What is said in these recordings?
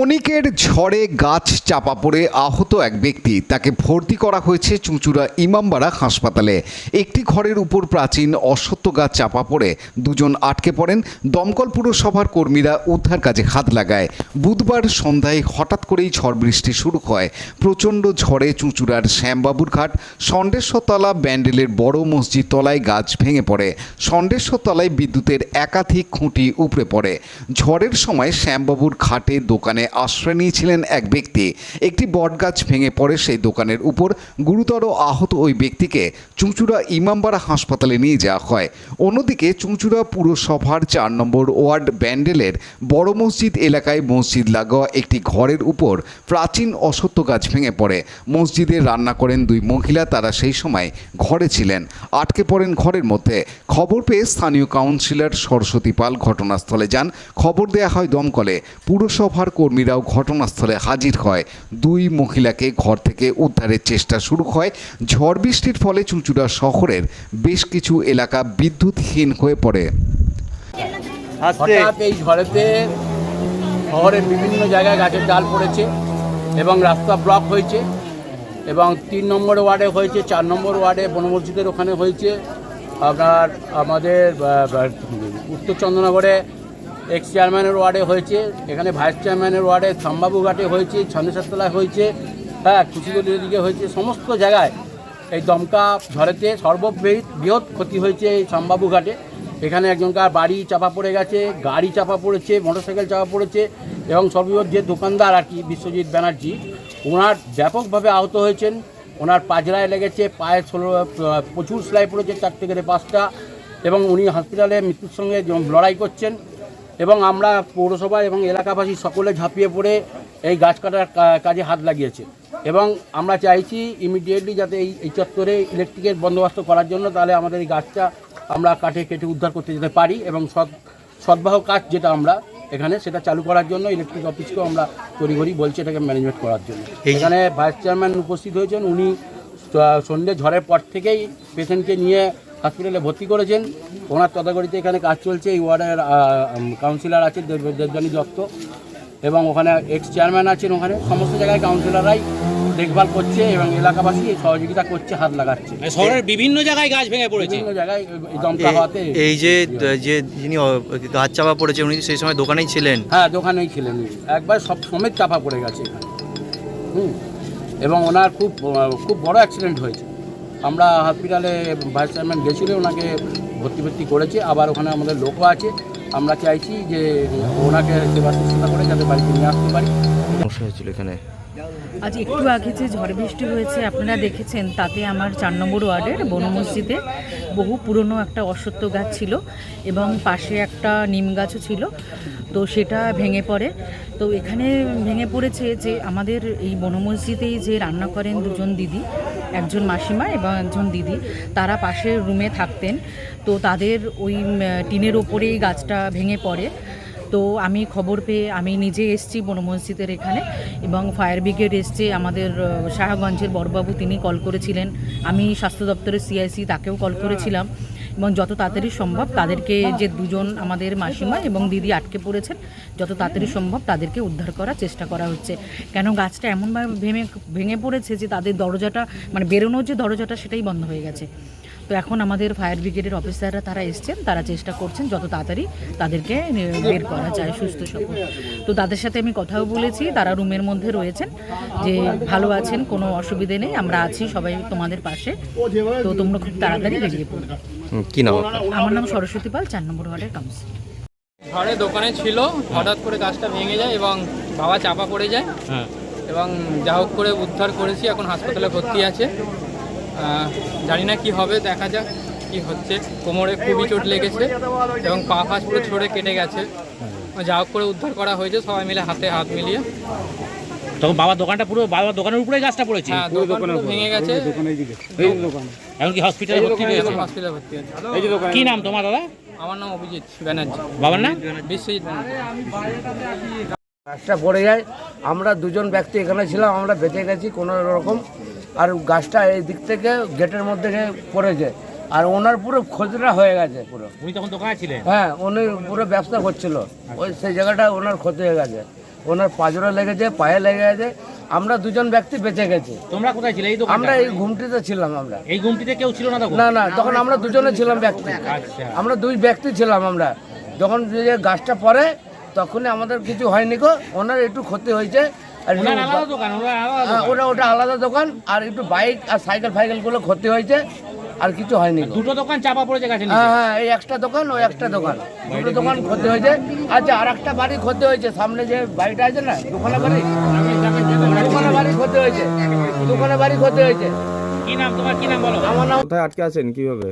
ক্ষণিকের ঝড়ে গাছ চাপা পড়ে আহত এক ব্যক্তি। তাকে ভর্তি করা হয়েছে চুঁচুড়া ইমামবাড়া হাসপাতালে। একটি ঘরের উপর প্রাচীন অশ্বত্থ গাছ চাপা পড়ে। দুজন আটকে পড়েন। দমকল পুরসভার কর্মীরা উদ্ধার কাজে হাত লাগায়। বুধবার সন্ধ্যায় হঠাৎ করেই ঝড় বৃষ্টি শুরু হয়। প্রচণ্ড ঝড়ে চুঁচুড়ার শ্যামবাবুর ঘাট ষণ্ডেশ্বরতলা ব্যান্ডেলের বড় মসজিদ তলায় গাছ ভেঙে পড়ে। ষণ্ডেশ্বরতলায় বিদ্যুতের একাধিক খুঁটি উপড়ে পড়ে। ঝড়ের সময় শ্যামবাবুর ঘাটে দোকানে আশ্রয় নিয়েছিলেন এক ব্যক্তি। একটি বটগাছ ভেঙে পড়ে সেই দোকানের উপর। গুরুতর আহত ওই ব্যক্তিকে চুঁচুড়া ইমামবাড়া হাসপাতালে নিয়ে যাওয়া হয়। অন্যদিকে চুঁচুড়া পুরসভার চার নম্বর ওয়ার্ড ব্যান্ডেলের বড় মসজিদ এলাকায় মসজিদ লাগোয়া একটি ঘরের উপর প্রাচীন অসত্য গাছ ভেঙে পড়ে। মসজিদে রান্না করেন দুই মহিলা, তারা সেই সময় ঘরে ছিলেন। আটকে পড়েন ঘরের মধ্যে। খবর পেয়ে স্থানীয় কাউন্সিলর সরস্বতী পাল ঘটনাস্থলে যান। খবর দেয়া হয় দমকলে। পুরসভার কর্মীরাও ঘটনাস্থলে হাজির হয়। দুই মহিলাকে ঘর থেকে উদ্ধারের চেষ্টা শুরু হয়। ঝড় বৃষ্টির ফলে চুঁচুড়া শহরের বেশ কিছু এলাকা বিদ্যুৎহীন হয়ে পড়ে। হঠাৎ এই ঝড়েতে শহরের বিভিন্ন জায়গায় গাছের ডাল পড়েছে এবং রাস্তা ব্লক হয়েছে এবং তিন নম্বর ওয়ার্ডে হয়েছে চার নম্বর ওয়ার্ডে বনমসজিদের ওখানে হয়েছে। আপনার আমাদের উত্তর চন্দ্রনগরে এক্স চেয়ারম্যানের ওয়ার্ডে হয়েছে, এখানে ভাইস চেয়ারম্যানের ওয়ার্ডে ঘাটে হয়েছে চন্দ্রসাতলায় হয়েছে হ্যাঁ কুচিগলির দিকে হয়েছে, সমস্ত জায়গায় এই দমকা ঝড়েতে সর্ববৃহৎ বৃহৎ ক্ষতি হয়েছে এই ঘাটে। এখানে একজনকার বাড়ি চাপা পড়ে গেছে, গাড়ি চাপা পড়েছে, মোটরসাইকেল চাপা পড়েছে এবং সর্ববৃহৎ যে দোকানদার আর কি বিশ্বজিৎ ব্যানার্জি, ওনার ব্যাপকভাবে আহত হয়েছেন। ওনার পাজরায় লেগেছে, পায়ে ষোলো প্রচুর সেলাই পড়েছে, চার থেকে পাঁচটা, এবং উনি হসপিটালে মৃত্যুর সঙ্গে লড়াই করছেন। এবং আমরা পৌরসভা এবং এলাকাবাসী সকলে ঝাঁপিয়ে পড়ে এই গাছ কাটার কাজে হাত লাগিয়েছে। এবং আমরা চাইছি ইমিডিয়েটলি যাতে এই এই চত্বরে ইলেকট্রিকের বন্দোবস্ত করার জন্য তাহলে আমাদের এই গাছটা আমরা কাটে কেটে উদ্ধার করতে যেতে পারি এবং সৎ সদ্বাহ কাজ যেটা আমরা এখানে সেটা চালু করার জন্য ইলেকট্রিক অফিসকেও আমরা তড়িঘড়ি বলছি এটাকে ম্যানেজমেন্ট করার জন্য। এখানে ভাইস চেয়ারম্যান উপস্থিত হয়েছেন উনি সন্ধ্যে ঝড়ের পর থেকেই পেশেন্টকে নিয়ে হসপিটালে ভর্তি করেছেন। ওনার তদাগরিতে এখানে কাজ চলছে এই ওয়ার্ডের কাউন্সিলর আছে দেব- দেবযানী দত্ত এবং ওখানে এক্স চেয়ারম্যান আছেন ওখানে। সমস্ত জায়গায় কাউন্সিলররাই দেখভাল করছে এবং এলাকাবাসী সহযোগিতা করছে হাত লাগাচ্ছে। মানে শহরের বিভিন্ন জায়গায় গাছ ভেঙে পড়েছে। বিভিন্ন জায়গায় এই দমকা হওয়াতে এই- যে যে যিনি গাছ চাপা পড়েছে উনি সেই সময় দোকানেই ছিলেন? হ্যাঁ দোকানেই ছিলেন উনি। একবার সব সমেত চাপা পড়ে গেছে হুম। এবং ওনার খুব খুব বড় অ্যাক্সিডেন্ট হয়েছে। আমরা হসপিটালে ভাইস চেয়ারম্যান গেছিল, ওনাকে ভর্তি ভর্তি করেছে, আবার ওখানে আমাদের লোকও আছে। আমরা চাইছি যে ওনাকে সেবা শুশ্রূষা করে যাতে বাড়িতে নিয়ে আসতে পারি। এখানে। আজ একটু আগে যে ঝড় বৃষ্টি হয়েছে, আপনারা দেখেছেন, তাতে আমার চার নম্বর ওয়ার্ডের বন মসজিদে বহু পুরনো একটা অশ্বত্থ গাছ ছিল এবং পাশে একটা নিম গাছও ছিল। তো সেটা ভেঙে পড়ে। তো এখানে ভেঙে পড়েছে যে আমাদের এই বন মসজিদেই যে রান্না করেন দুজন দিদি, একজন মাসিমা এবং একজন দিদি, তারা পাশের রুমে থাকতেন। তো তাদের ওই টিনের ওপরেই গাছটা ভেঙে পড়ে। তো আমি খবর পেয়ে আমি নিজে এসেছি বন মসজিদের এখানে এবং ফায়ার ব্রিগেড এসছে আমাদের শাহগঞ্জের বড়বাবু তিনি কল করেছিলেন। আমি স্বাস্থ্য দপ্তরের সিআইসি তাকেও কল করেছিলাম এবং যত তাড়াতাড়ি সম্ভব তাদেরকে যে দুজন আমাদের মাসিমা এবং দিদি আটকে পড়েছেন, যত তাড়াতাড়ি সম্ভব তাদেরকে উদ্ধার করার চেষ্টা করা হচ্ছে। কেন গাছটা এমনভাবে ভেঙে ভেঙে পড়েছে যে তাদের দরজাটা মানে বেরোনোর যে দরজাটা সেটাই বন্ধ হয়ে গেছে। তো এখন আমাদের ফায়ার ব্রিগেডের অফিসাররা তারা এসছেন তারা চেষ্টা করছেন যত তাড়াতাড়ি তাদেরকে বের করা যায় সুস্থ সবল। তো তাদের সাথে আমি কথাও বলেছি তারা রুমের মধ্যে রয়েছেন যে ভালো আছেন কোনো অসুবিধে নেই আমরা আছি সবাই তোমাদের পাশে। তো তোমরা খুব তাড়াতাড়ি বেরিয়ে পড়বে হুম, কি নাম আমার নাম সরস্বতী পাল চার নম্বর ওয়ার্ডের কাউন্সিল ঘরে দোকানে ছিল হঠাৎ করে গাছটা ভেঙে যায় এবং বাবা চাপা পড়ে যায়। হ্যাঁ। এবং যা হোক করে উদ্ধার করেছি এখন হাসপাতালে ভর্তি আছে। জানি না কি হবে দেখা যাক কি হচ্ছে। কোমরে খুবই চোট লেগেছে এবং পা ফাঁস পুরো ছড়ে কেটে গেছে। যা হোক করে উদ্ধার করা হয়েছে সবাই মিলে হাতে হাত মিলিয়ে। তখন বাবার দোকানটা পুরো বাবার দোকানের উপরে গাছটা পড়েছে? হ্যাঁ দোকান ভেঙে গেছে। এখন কি হসপিটালে ভর্তি হয়েছে? হসপিটালে ভর্তি আছে কি নাম তোমার দাদা? আমার নাম অভিজিৎ ব্যানার্জি। বাবার নাম? বিশ্বজিৎ ব্যানার্জি। গাছটা পড়ে যায়। আমরা দুজন ব্যক্তি এখানে ছিলাম আমরা বেঁচে গেছি কোনো রকম। আর গাছটা এই দিক থেকে গেটের মধ্যে পড়েছে আর ওনার পুরো ক্ষতিটা হয়ে গেছে পুরো। উনি তখন দোকানে ছিলেন? হ্যাঁ উনি পুরো ব্যবসা করছিল। ওই সেই জায়গাটা ওনার ক্ষতি হয়ে গেছে। ওনার পাজরে লেগেছে পায়ে লেগে গেছে। আমরা দুজন ব্যক্তি বেঁচে গেছি। তোমরা কোথায় ছিলে এই আমরা এই ঘুমটিতে ছিলাম আমরা। এই ঘুমটিতে কেউ ছিল না না না তখন আমরা দুজনে ছিলাম ব্যক্তি। আচ্ছা। আমরা দুই ব্যক্তি ছিলাম আমরা। যখন যে গাছটা পড়ে তখনই আমাদের কিছু হয়নি গো। ওনার একটু ক্ষতি হয়েছে। আর হ্যাঁ। ওটা ওটা আলাদা দোকান আর একটু বাইক আর সাইকেল ফাইকেলগুলো ক্ষতি হয়েছে আর কিছু হয়নি দুটো দোকান চাপা পড়েছে গাছে হ্যাঁ হ্যাঁ এই একটা দোকান ওই একটা দোকান। দুটো দোকান ক্ষতি হয়েছে। আচ্ছা আর একটা বাড়ি ক্ষতি হয়েছে সামনে যে বাড়িটা আছে না দোকানে বাড়ি? দোকানে বাড়ি ক্ষতি হয়েছে। দোকানে বাড়ি ক্ষতি হয়েছে। কি নাম তোমার কি নাম বলো? আমার নাম কোথায় আটকে আছেন কীভাবে?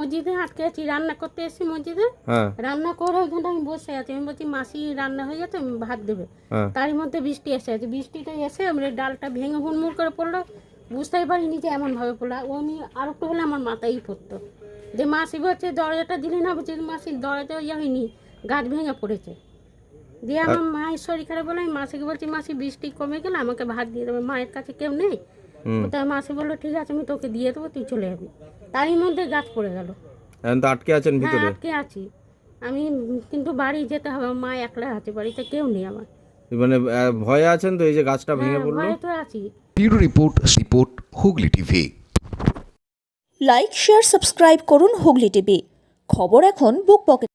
মসজিদে আটকে আছি রান্না করতে এসেছি মসজিদে। হ্যাঁ। রান্না করে ওইখানটা আমি বসে আছি। আমি বলছি মাসি রান্না হয়ে গেছে আমি ভাত দেবে। হ্যাঁ। তারই মধ্যে বৃষ্টি এসে আছে বৃষ্টিটা এসে আমার ডালটা ভেঙে হুড়মুড় করে পড়ল। বুঝতেই পারিনি যে এমনভাবে পড়ল। ও আমি আর একটু হলে আমার মাথায় পড়তো। যে মাসি বলছে দরজাটা দিলি না? বলছে মাসির দরজা ইয়ে হয়নি গাছ ভেঙে পড়েছে। দিয়ে আমার মায়ের শরীর খারাপ বলে আমি মাসিকে বলছি মাসি বৃষ্টি কমে গেলে আমাকে ভাত দিয়ে দেবে। মায়ের কাছে কেউ নেই? তাই মাসি বলল ঠিক আছে আমি তোকে দিয়ে দেবো তুই চলে যাবি। তারই মধ্যে গাছ পড়ে গেল। এখন তো আটকে আছেন হ্যাঁ ভিতরে? আটকে আছি। আমি কিন্তু বাড়ি যেতে হবে মা একলা আছে বাড়িতে কেউ নেই আমার। মানে ভয়ে আছেন তো এই যে গাছটা ভেঙে হ্যাঁ, পড়ল? ভয়ে তো আছি। Bureau report report Hooghly TV. Like share subscribe করুন হুগলি টিভি। খবর এখন বুক পকেট